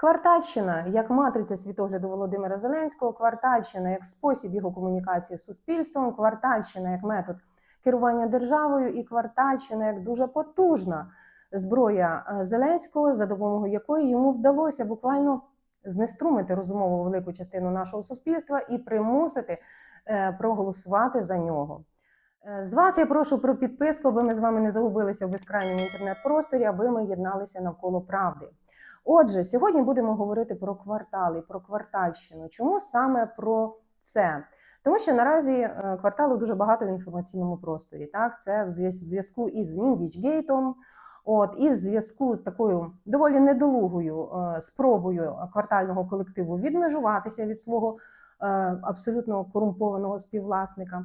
Квартальщина як матриця світогляду Володимира Зеленського, квартальщина як спосіб його комунікації з суспільством, квартальщина як метод керування державою, і квартальщина як дуже потужна зброя е, Зеленського, за допомогою якої йому вдалося буквально знеструмити розумову велику частину нашого суспільства і примусити е, проголосувати за нього. Е, З вас я прошу про підписку, аби ми з вами не загубилися в безкрайньому інтернет-просторі, аби ми єдналися навколо правди. Отже, сьогодні будемо говорити про квартали, про квартальщину. Чому саме про це? Тому що наразі е, кварталу дуже багато в інформаційному просторі. Так, це в зв'язку із Міндічгейтом, от і в зв'язку з такою доволі недолугою е, спробою квартального колективу відмежуватися від свого е, абсолютно корумпованого співвласника.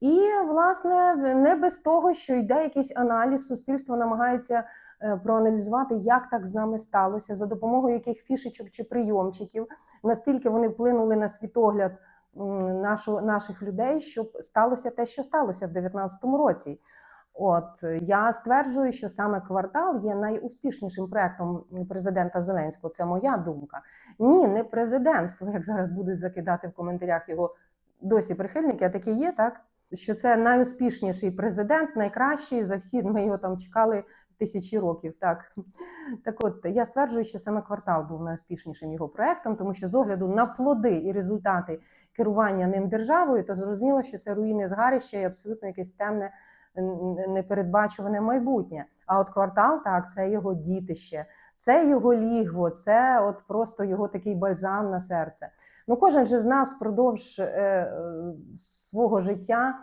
І, власне, не без того, що йде якийсь аналіз, суспільство намагається е, проаналізувати, як так з нами сталося, за допомогою яких фішечок чи прийомчиків, настільки вони вплинули на світогляд нашу, наших людей, щоб сталося те, що сталося в 2019 році. От я стверджую, що саме квартал є найуспішнішим проектом президента Зеленського. Це моя думка. Ні, не президентство, як зараз будуть закидати в коментарях його досі прихильники, а такі є, так що це найуспішніший президент, найкращий за всі. Ми його там чекали тисячі років. Так так, от я стверджую, що саме квартал був найуспішнішим його проектом, тому що з огляду на плоди і результати керування ним державою, то зрозуміло, що це руїни згарище і абсолютно якесь темне. Непередбачуване майбутнє. А от квартал, так, це його дітище, це його лігво, це от просто його такий бальзам на серце. Ну, кожен же з нас впродовж е, е, свого життя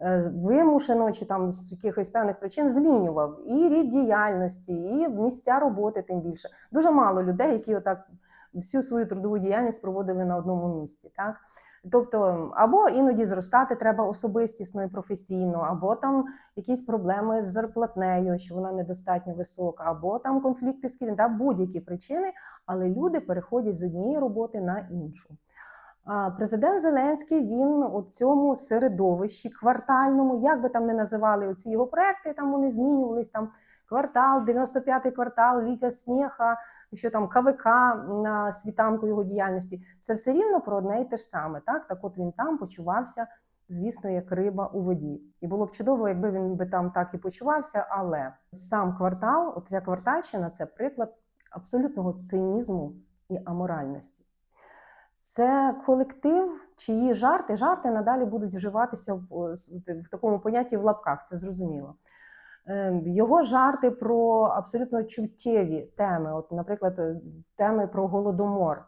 е, вимушено чи там з якихось певних причин змінював і рід діяльності, і місця роботи, тим більше. Дуже мало людей, які отак всю свою трудову діяльність проводили на одному місці. Так? Тобто, або іноді зростати треба особистісно і професійно, або там якісь проблеми з зарплатнею, що вона недостатньо висока, або там конфлікти з керівником, будь-які причини, але люди переходять з однієї роботи на іншу. Президент Зеленський він у цьому середовищі квартальному, як би там не називали оці його проекти, там вони змінювались там. Квартал, 95-й квартал, Ліга сміха, що там КВК на світанку його діяльності. Це все рівно про одне і те ж саме. Так, так от він там почувався, звісно, як риба у воді. І було б чудово, якби він би там так і почувався. Але сам квартал, от ця квартальщина, це приклад абсолютного цинізму і аморальності. Це колектив, чиї жарти, жарти надалі будуть вживатися в, в такому понятті в лапках, це зрозуміло. Е, Його жарти про абсолютно чуттєві теми, от, наприклад, е, теми про голодомор.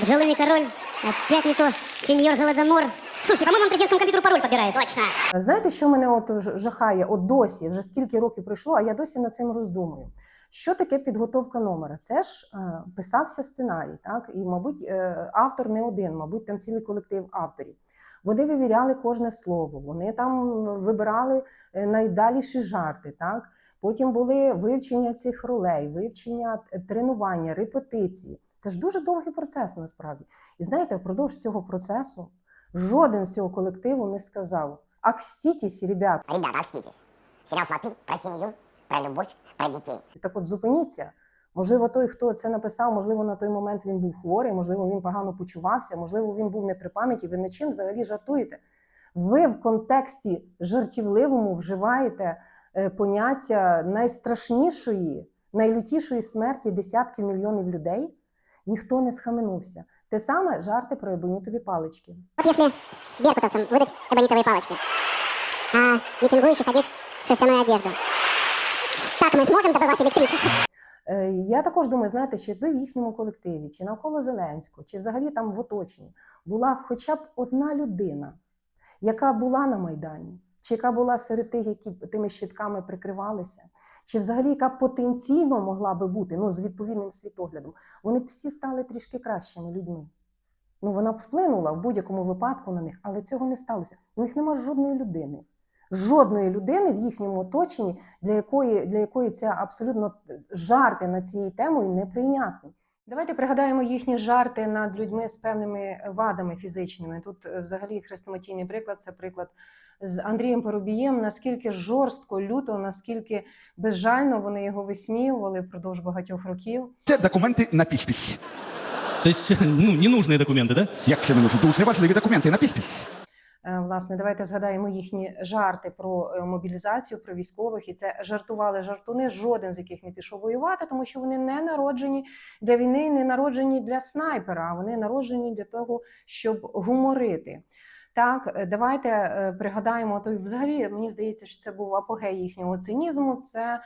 Бджолиный король, опять не то, сеньор Голодомор. Слушайте, по-моему, он президентскому компьютеру пароль подбирает. Точно. Знаєте, що мене от ж- жахає? От досі, вже скільки років пройшло, а я досі над цим роздумую. Що таке підготовка номера? Це ж е, писався сценарій, так? І, мабуть, е, автор не один, мабуть, там цілий колектив авторів. Вони вивіряли кожне слово, вони там вибирали е, найдаліші жарти, так? Потім були вивчення цих ролей, вивчення е, тренування, репетиції. Це ж дуже довгий процес насправді. І знаєте, впродовж цього процесу жоден з цього колективу не сказав: Акстітесь, ребят, Ребята, окститесь. Сериал «Сваты» про семью, про любовь, про детей. так от зупиніться. Можливо, той, хто це написав, можливо, на той момент він був хворий, можливо, він погано почувався, можливо, він був не при пам'яті. Ви над чим взагалі жартуєте? Ви в контексті жартівливому вживаєте е, поняття найстрашнішої, найлютішої смерті десятків мільйонів людей. Ніхто не схаменувся. Те саме жарти про ебонітові палички. Вот если беркутовцам выдать эбонитовые палочки, а митингующих одеть в шерстяную одежду, как мы сможем добывать электричество? Е, Я також думаю, знаєте, що якби в їхньому колективі, чи навколо Зеленського, чи взагалі там в оточенні була хоча б одна людина, яка була на Майдані, чи яка була серед тих, які тими щитками прикривалися, чи взагалі яка потенційно могла би бути ну, з відповідним світоглядом, вони б всі стали трішки кращими людьми. Ну, вона б вплинула в будь-якому випадку на них, але цього не сталося. У них немає жодної людини. Жодної людини в їхньому оточенні, для якої, для якої ця абсолютно жарти над цією темою неприйнятні. Давайте пригадаємо їхні жарти над людьми з певними вадами фізичними. Тут е, взагалі хрестоматійний приклад це приклад з Андрієм Поробієм. Наскільки жорстко, люто, наскільки безжально вони його висміювали впродовж багатьох років. Це документи на підпис. То есть, ну, ненужные документы, да? Як це не нужно? Дуже важливі документи на підпис. Е, Власне, давайте згадаємо їхні жарти про е, мобілізацію, про військових, і це жартували жартуни, жоден з яких не пішов воювати, тому що вони не народжені для війни, не народжені для снайпера, а вони народжені для того, щоб гуморити. Так, е, давайте пригадаємо той, взагалі, мені здається, що це був апогей їхнього цинізму. Це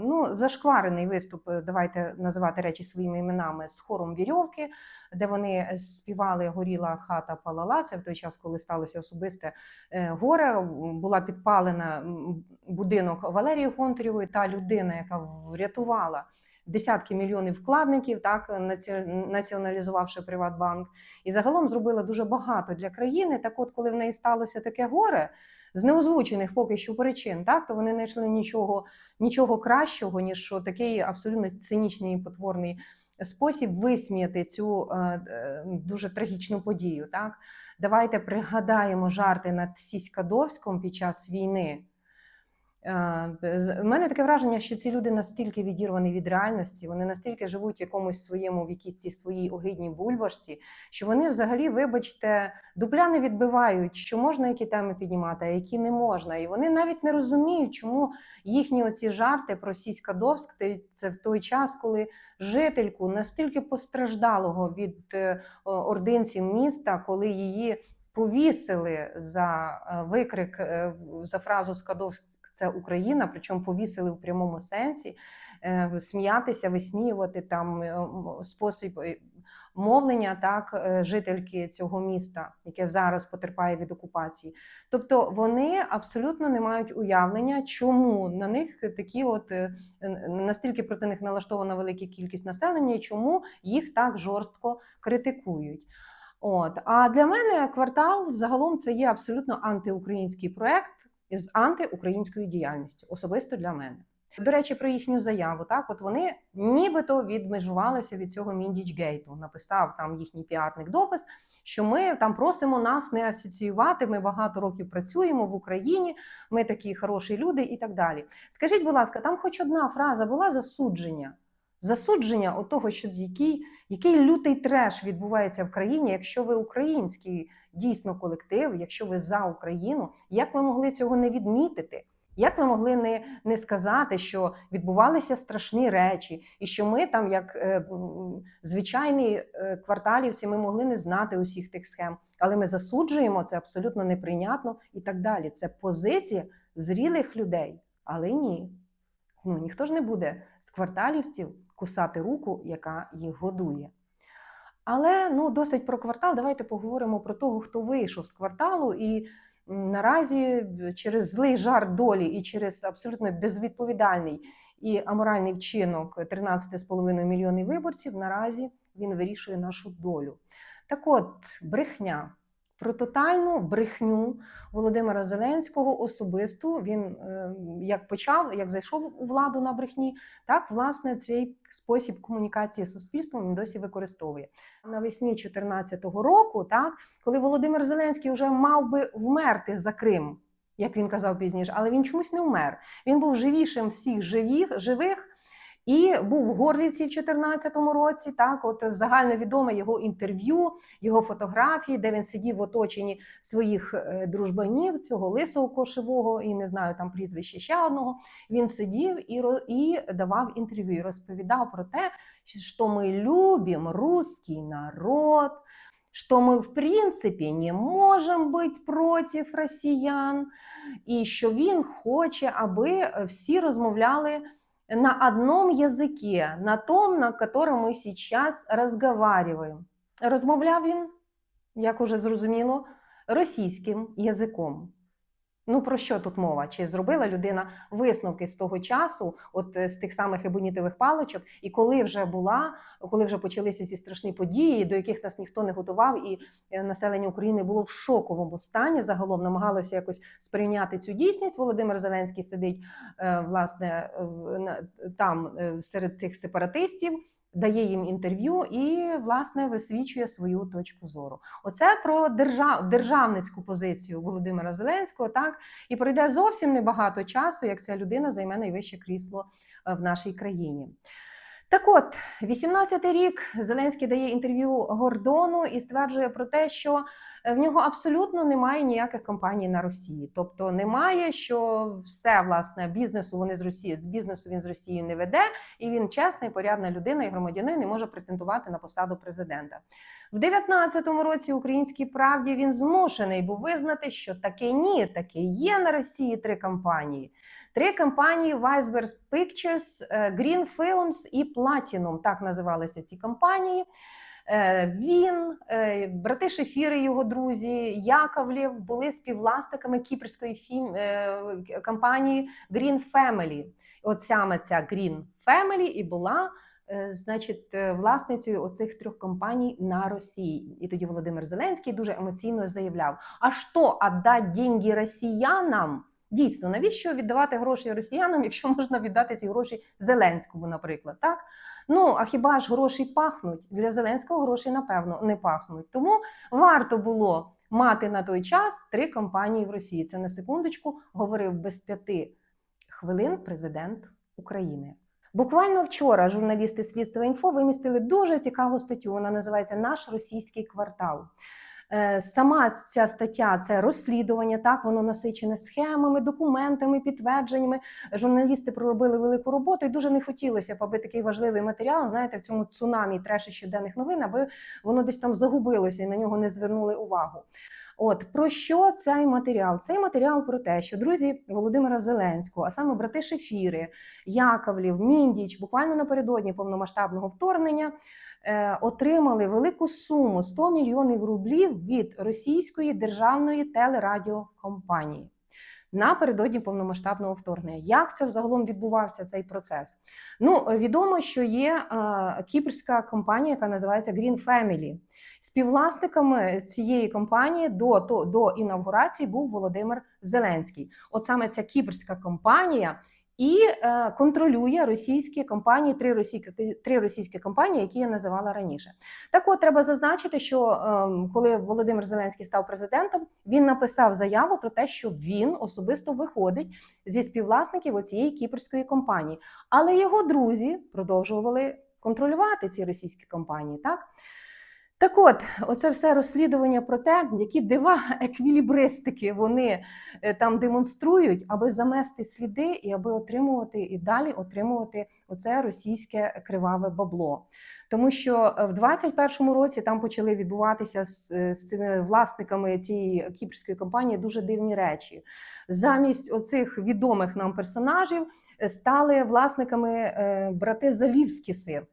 ну, зашкварений виступ. е, Давайте називати речі своїми іменами з хором вірьовки, де вони співали Горіла хата палала. Це в той час, коли сталося особисте е, горе. Була підпалена будинок Валерії Гонтарєвої, та людина, яка врятувала. Десятки мільйонів вкладників, так наці- націоналізувавши Приватбанк, і загалом зробила дуже багато для країни. Так, от, коли в неї сталося таке горе з неозвучених поки що причин, так то вони не знайшли нічого, нічого кращого, ніж що такий абсолютно цинічний і потворний спосіб висміяти цю е, е, дуже трагічну подію. Так, давайте пригадаємо жарти над Сіськадовськом під час війни. Е, У мене таке враження, що ці люди настільки відірвані від реальності, вони настільки живуть в якомусь своєму, в якійсь цій своїй огидній бульбашці, що вони взагалі, вибачте, дупля не відбивають, що можна які теми піднімати, а які не можна. І вони навіть не розуміють, чому їхні оці жарти про Сіськадовськ це в той час, коли жительку настільки постраждалого від е, ординців міста, коли її повісили за е, викрик е, за фразу Скадовськ це Україна, причому повісили в прямому сенсі, е, сміятися, висміювати там спосіб мовлення так жительки цього міста, яке зараз потерпає від окупації. Тобто вони абсолютно не мають уявлення, чому на них такі, от настільки проти них налаштована велика кількість населення, і чому їх так жорстко критикують. От а для мене квартал взагалом це є абсолютно антиукраїнський проект з антиукраїнською діяльністю, особисто для мене. До речі, про їхню заяву. Так, от вони нібито відмежувалися від цього Міндічгейту. Написав там їхній піарник допис, що ми там просимо нас не асоціювати. Ми багато років працюємо в Україні. Ми такі хороші люди і так далі. Скажіть, будь ласка, там хоч одна фраза була засудження. Засудження того, що який, який лютий треш відбувається в країні, якщо ви український дійсно колектив, якщо ви за Україну, як ви могли цього не відмітити? Як ви могли не, не сказати, що відбувалися страшні речі, і що ми там, як е, звичайні е, кварталівці, ми могли не знати усіх тих схем, але ми засуджуємо це абсолютно неприйнятно і так далі. Це позиція зрілих людей, але ні. Ну ніхто ж не буде з кварталівців кусати руку, яка їх годує. Але ну досить про квартал. Давайте поговоримо про того, хто вийшов з кварталу і наразі через злий жар долі і через абсолютно безвідповідальний і аморальний вчинок 13,5 мільйонів виборців. Наразі він вирішує нашу долю. Так от, брехня. Про тотальну брехню Володимира Зеленського особисту він е, як почав, як зайшов у владу на брехні, так власне цей спосіб комунікації з суспільством він досі використовує навесні 2014 року, так коли Володимир Зеленський вже мав би вмерти за Крим, як він казав пізніше, але він чомусь не вмер. Він був живішим всіх живих, живих. І був в Горлівці в 2014 році. Так, от загальновідоме його інтерв'ю, його фотографії, де він сидів в оточенні своїх е, дружбанів, цього лисого кошевого, і не знаю там прізвище ще одного. Він сидів і і давав інтерв'ю, і розповідав про те, що ми любимо русский народ, что мы, в принципі, не можемо бути проти росіян, і що він хоче, аби всі розмовляли на одном языке, на том, на котором ми сейчас разговариваем. Розмовляв він, як уже зрозуміло, російським язиком. Ну про що тут мова? Чи зробила людина висновки з того часу, от е, з тих самих ебонітових паличок, і коли вже була, коли вже почалися ці страшні події, до яких нас ніхто не готував, і е, населення України було в шоковому стані, загалом намагалося якось сприйняти цю дійсність. Володимир Зеленський сидить е, власне там серед цих сепаратистів. Дає їм інтерв'ю і, власне, висвічує свою точку зору. Оце про держав, державницьку позицію Володимира Зеленського, так і пройде зовсім небагато часу, як ця людина займе найвище крісло е, в нашій країні. Так от, 18-й рік Зеленський дає інтерв'ю Гордону і стверджує про те, що в нього абсолютно немає ніяких компаній на Росії. Тобто немає, що все власне бізнесу вони з Росії з бізнесу він з Росії не веде, і він чесна і порядна людина і громадянин і може претендувати на посаду президента. В 19-му році українській правді він змушений був визнати, що таке ні, таке є на Росії три компанії. Три компанії Weisberg Pictures, е, Green Films і Platinum, так називалися ці компанії. Е, Він, е, брати Шефіри, його друзі, Яковлєв були співвласниками кіпрської фільм, е, компанії Green Family. От саме ця Green Family і була значить, власницею оцих трьох компаній на Росії. І тоді Володимир Зеленський дуже емоційно заявляв: а що, отдать деньги росіянам? Дійсно, навіщо віддавати гроші росіянам, якщо можна віддати ці гроші Зеленському, наприклад, так? Ну а хіба ж гроші пахнуть? Для Зеленського гроші, напевно, не пахнуть. Тому варто було мати на той час три компанії в Росії. Це на секундочку говорив без п'яти хвилин президент України. Буквально вчора журналісти слідства інфо вимістили дуже цікаву статтю. Вона називається Наш російський квартал. Е, Сама ця стаття це розслідування. Так воно насичене схемами, документами, підтвердженнями. Журналісти проробили велику роботу, і дуже не хотілося аби такий важливий матеріал, знаєте, в цьому цунамі треші щоденних новин, аби воно десь там загубилося і на нього не звернули увагу. От про що цей матеріал? Цей матеріал про те, що друзі Володимира Зеленського, а саме брати Шефіри, Яковлів, Міндіч, буквально напередодні повномасштабного вторгнення. е, Отримали велику суму 100 мільйонів рублів від російської державної телерадіокомпанії напередодні повномасштабного вторгнення. Як це взагалом відбувався цей процес? Ну відомо, що є е, кіпрська компанія, яка називається Green Family. Співвласниками цієї компанії до, до, до інавгурації був Володимир Зеленський. От саме ця кіпрська компанія. І е, контролює російські компанії, три російські три російські компанії, які я називала раніше. Так от треба зазначити, що е, коли Володимир Зеленський став президентом, він написав заяву про те, що він особисто виходить зі співвласників оцієї кіпрської компанії. Але його друзі продовжували контролювати ці російські компанії. Так так от, оце все розслідування про те, які дива еквілібристики вони е, там демонструють, аби замести сліди і аби отримувати і далі отримувати оце російське криваве бабло. Тому що е, в 21-му році там почали відбуватися з, е, з цими власниками цієї кіпрської компанії дуже дивні речі. Замість оцих відомих нам персонажів стали власниками брати Залівські сир.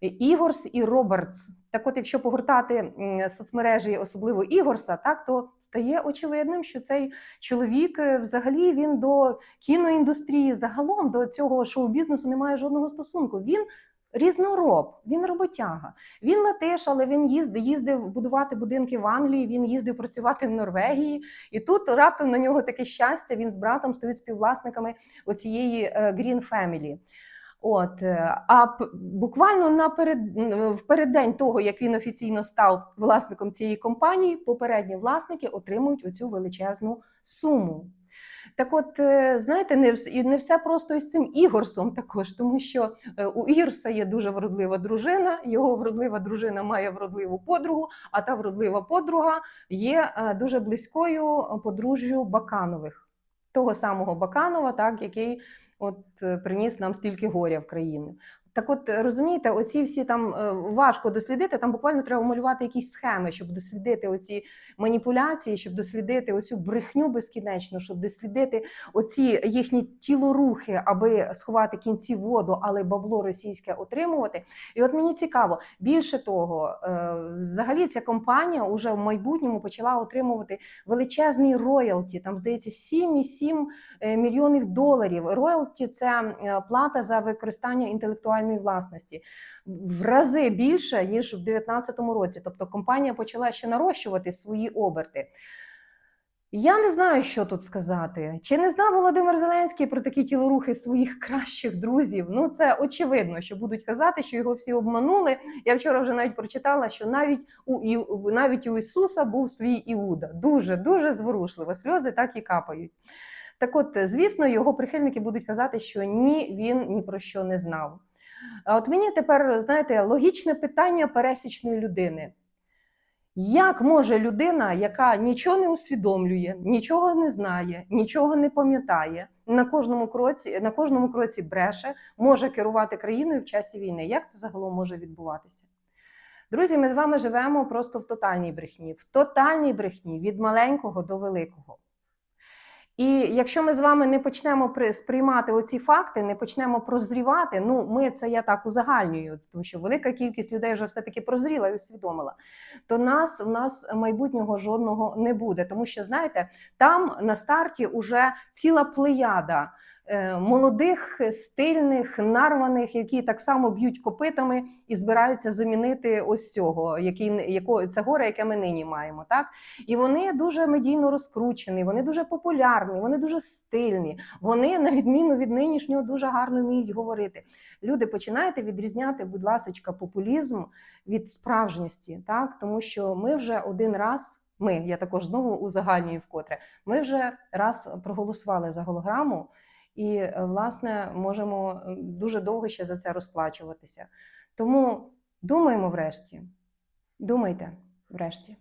Ігорс і Робертс. Так, от, якщо погортати соцмережі, особливо Ігорса, так то стає очевидним, що цей чоловік е, взагалі він до кіноіндустрії, загалом до цього шоу-бізнесу не має жодного стосунку. Він різнороб, він роботяга. Він латиш, але він їздив, їздив будувати будинки в Англії. Він їздив працювати в Норвегії, і тут раптом на нього таке щастя. Він з братом стають співвласниками оцієї е, Green Family. От е, а буквально наперед в переддень того, як він офіційно став власником цієї компанії, попередні власники отримують оцю величезну суму. Так, от е, знаєте, не не все просто із цим Ігорсом також, тому що е, у Ігорса є дуже вродлива дружина. Його вродлива дружина має вродливу подругу, а та вродлива подруга є дуже близькою подружжю Баканових, того самого Баканова, так який от е, приніс нам стільки горя в країну. Так, от е, розумієте, оці всі там е, важко дослідити. Там буквально треба малювати якісь схеми, щоб дослідити оці маніпуляції, щоб дослідити оцю брехню безкінечну, щоб дослідити оці їхні тілорухи, аби сховати кінці воду, але бабло російське отримувати. І от мені цікаво, більше того, е, взагалі ця компанія уже в майбутньому почала отримувати величезний роялті. Там здається 7,7 е, мільйонів доларів. Роялті це плата за використання інтелектуальної власності в рази більше ніж в 2019 році. Тобто компанія почала ще нарощувати свої оберти. Я не знаю, що тут сказати. Чи не знав Володимир Зеленський про такі тілорухи своїх кращих друзів? Ну це очевидно, що будуть казати, що його всі обманули. Я вчора вже навіть прочитала, що навіть у навіть у Ісуса був свій Іуда. Дуже дуже зворушливо. Сльози так і капають. Так от, звісно, його прихильники будуть казати, що ні, він ні про що не знав. А от мені тепер, знаєте, логічне питання пересічної людини. Як може людина, яка нічого не усвідомлює, нічого не знає, нічого не пам'ятає, на кожному кроці, на кожному кроці бреше, може керувати країною в часі війни? Як це загалом може відбуватися? Друзі, ми з вами живемо просто в тотальній брехні, в тотальній брехні від маленького до великого. І якщо ми з вами не почнемо при- сприймати оці факти, не почнемо прозрівати, ну ми це я так узагальнюю, тому що велика кількість людей вже все-таки прозріла і усвідомила, то нас в нас майбутнього жодного не буде. Тому що знаєте, там на старті уже ціла плеяда молодих, стильних, нарваних, які так само б'ють копитами і збираються замінити ось цього, який яко, це горе, яке ми нині маємо. Так і вони дуже медійно розкручені, вони дуже популярні, вони дуже стильні. Вони, на відміну від нинішнього, дуже гарно вміють говорити. Люди, починайте відрізняти, будь ласка, популізм від справжністі, так тому що ми вже один раз. Ми, я також знову узагальнюю вкотре. Ми вже раз проголосували за голограму, і е, власне можемо е, дуже довго ще за це розплачуватися. Тому думаємо врешті. Думайте врешті.